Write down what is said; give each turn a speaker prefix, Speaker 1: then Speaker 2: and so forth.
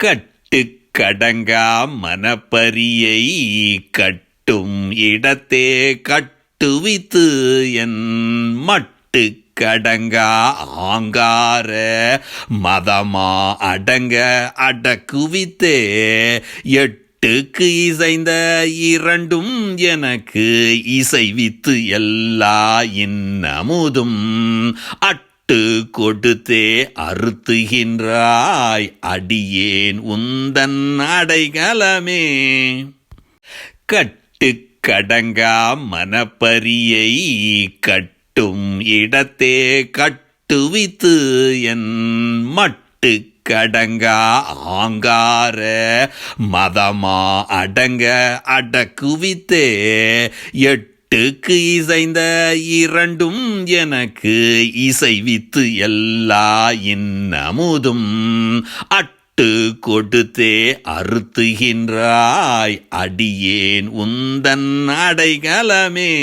Speaker 1: கட்டு கடங்கா மனப்பரியை கட்டும் இடத்தே கட்டுவித்து என் மட்டு கடங்கா ஆங்கார மதமா அடங்க அடக்குவித்தே. எட்டுக்கு இசைந்த இரண்டும் எனக்கு இசைவித்து எல்லா இன்னமுதும் அட் அட்டு கொடுத்தே அறுத்துகின்றாய் அடியேன் உந்தன் அடைகலமே. கட்டு கடங்கா மனப்பரியை கட்டும் இடத்தே கட்டுவித்து என் மட்டு கடங்கா ஆங்கார மதமா அடங்க அடக்குவித்தே. எட்டு எட்டுக்கு இசைந்த இரண்டும் எனக்கு இசைவித்து எல்லா இன்னமுதும். அட்டு கொடுத்தே அறுத்துகின்றாய் அடியேன் உந்தன் அடைகலமே.